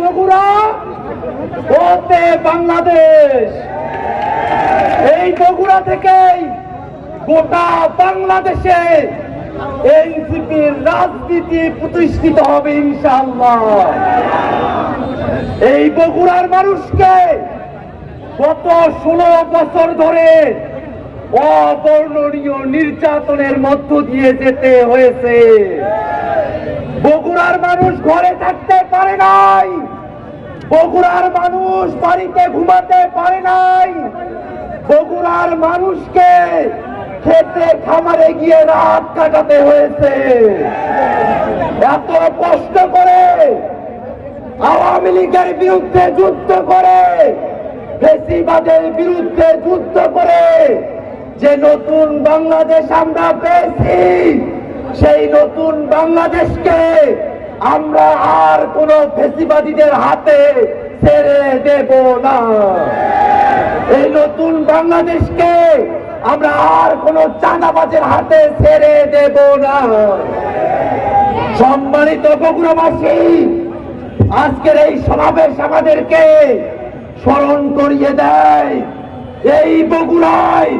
বগুড়া বাংলাদেশ। এই বগুড়া থেকেই গোটা বাংলাদেশে এনসিপির রাজনীতি প্রতিষ্ঠিত হবে ইনশাল্লাহ এই বগুড়ার মানুষকে গত ষোলো বছর ধরে অবর্ণনীয় নির্যাতনের মধ্য দিয়ে যেতে হয়েছে। বগুড়ার মানুষ ঘরে থাকতে পারে নাই। বগুড়ার মানুষ বাড়িতে ঘুমাতে পারে নাই। বগুড়ার মানুষকে খেতে খামারে গিয়ে রাত কাটাতে হয়েছে। এত কষ্ট করে আওয়ামী লীগের বিরুদ্ধে যুদ্ধ করে, ফেসিবাদের বিরুদ্ধে যুদ্ধ করে যে নতুন বাংলাদেশ আমরা পেয়েছি সেই নতুন বাংলাদেশকে আমরা আর কোন ফেসিবাদীদের হাতে ছেড়ে দেব না। এই নতুন বাংলাদেশকে আমরা আর কোন চাঁদাবাজের হাতে ছেড়ে দেব না। সম্মানিত বগুড়াবাসী, আজকের এই সমাবেশ আমাদেরকে স্মরণ করিয়ে দেয়। এই বগুড়ায়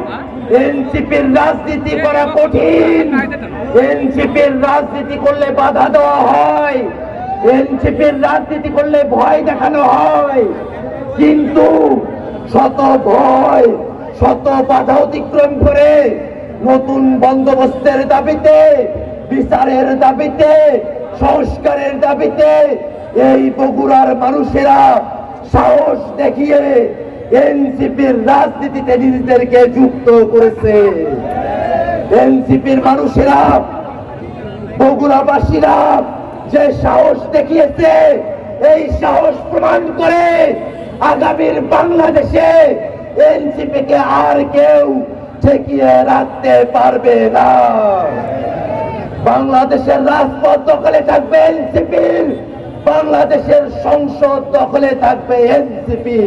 এনসিপির রাজনীতি করা কঠিন। এনসিপির রাজনীতি করলে বাধা দেওয়া হয়। এনসিপির রাজনীতি করলে ভয় দেখানো হয়। কিন্তু শত ভয়, শত বাধা অতিক্রম করে নতুন বন্দোবস্তের দাবিতে, বিচারের দাবিতে, সংস্কারের দাবিতে এই বগুড়ার মানুষেরা সাহস দেখিয়ে এনসিপির রাজনীতিতে নিজেদেরকে যুক্ত করেছে। এনসিপির মানুষেরা, বগুড়াবাসীরা যে সাহস দেখিয়েছে, এই সাহস প্রমাণ করে আগামীর বাংলাদেশে এনসিপিকে আর কেউ ঠেকিয়ে রাখতে পারবে না। বাংলাদেশের রাজপথ দখলে থাকবে এনসিপির। বাংলাদেশের সংসদ দখলে থাকবে এনসিপি।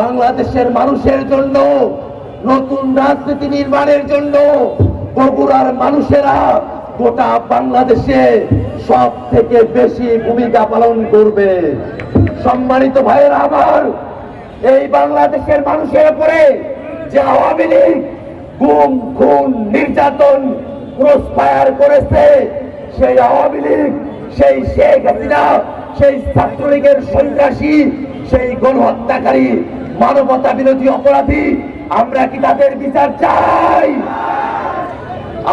বাংলাদেশের মানুষের জন্য, নতুন রাজনীতি নির্মাণের জন্য বগুড়ার মানুষেরা গোটা বাংলাদেশে সব থেকে বেশি ভূমিকা পালন করবে। সম্মানিত ভাইয়েরা আমার, এই বাংলাদেশের মানুষের উপরে যে আওয়ামী লীগ গুম, খুন, নির্যাতন ক্রস ফায়ার করেছে, সেই আওয়ামী লীগ সেই শেখ হাসিনা, সেই ছাত্রলীগের সন্ত্রাসী, সেই গণহত্যাকারী মানবতা বিরোধী অপরাধী, আমরা কি তাদের বিচার চাই?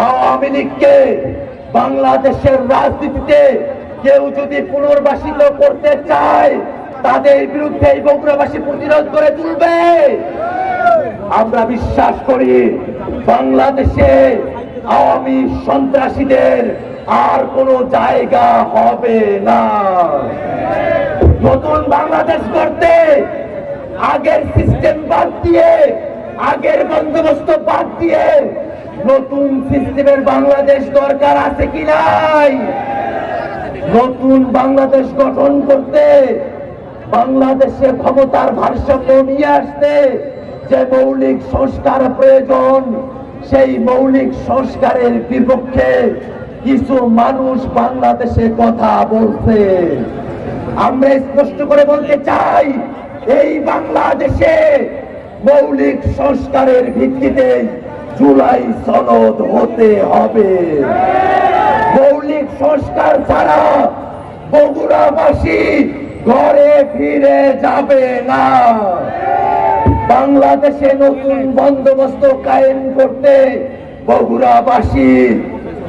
আওয়ামী লীগকে বাংলাদেশের রাজনীতিতে কেউ যদি পুনর্বাসিত করতে চায়, তাদের বিরুদ্ধে এই বগুড়াবাসী প্রতিরোধ করে তুলবে। আমরা বিশ্বাস করি, বাংলাদেশে আওয়ামী সন্ত্রাসীদের আর কোনো জায়গা হবে না। নতুন বাংলাদেশ করতে আগের সিস্টেম বাদ দিয়ে, আগের বন্দোবস্ত বাদ দিয়ে নতুন সিস্টেমের বাংলাদেশ দরকার আছে কি নাই? নতুন বাংলাদেশ গঠন করতে বাংলাদেশে ক্ষমতার ভারসাম্য নিয়ে আসতে যে মৌলিক সংস্কার প্রয়োজন, সেই মৌলিক সংস্কারের বিপক্ষে কিছু মানুষ বাংলাদেশে কথা বলছে। আমরা স্পষ্ট করে বলতে চাই, এই বাংলাদেশে মৌলিক সংস্কারের ভিত্তিতে জুলাই সনদ হতে হবে। মৌলিক সংস্কার ছাড়া বগুড়াবাসী ঘরে ফিরে যাবে না। বাংলাদেশে নতুন বন্দোবস্ত কায়েম করতে বগুড়াবাসী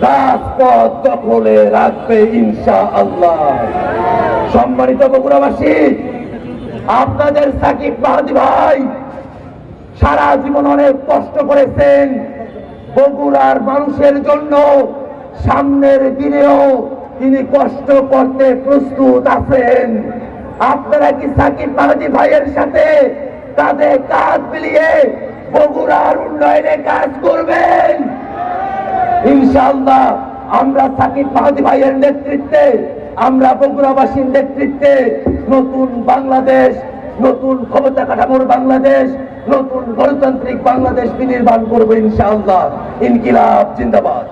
রাজপথ দখলে রাখবে ইনশা আল্লাহ সম্মানিত বগুড়াবাসী, আপনাদের সাকিব মাহাদি ভাই সারা জীবন অনেক কষ্ট করেছেন। বগুড়ার মানুষের জন্য সামনের দিনেও তিনি কষ্ট করতে প্রস্তুত আছেন। আপনারা কি সাকিব মাহাদি ভাইয়ের সাথে তাদের কাজ মিলিয়ে বগুড়ার উন্নয়নে কাজ করবেন ইনশাআল্লাহ, আমরা সাকিব মাহাদি ভাইয়ের নেতৃত্বে, আমরা বগুড়াবাসীর নেতৃত্বে নতুন বাংলাদেশ, নতুন ক্ষমতা কাঠামোর বাংলাদেশ, নতুন গণতান্ত্রিক বাংলাদেশ বিনির্মাণ করব ইনশাআল্লাহ। ইনকিলাব, জিন্দাবাদ।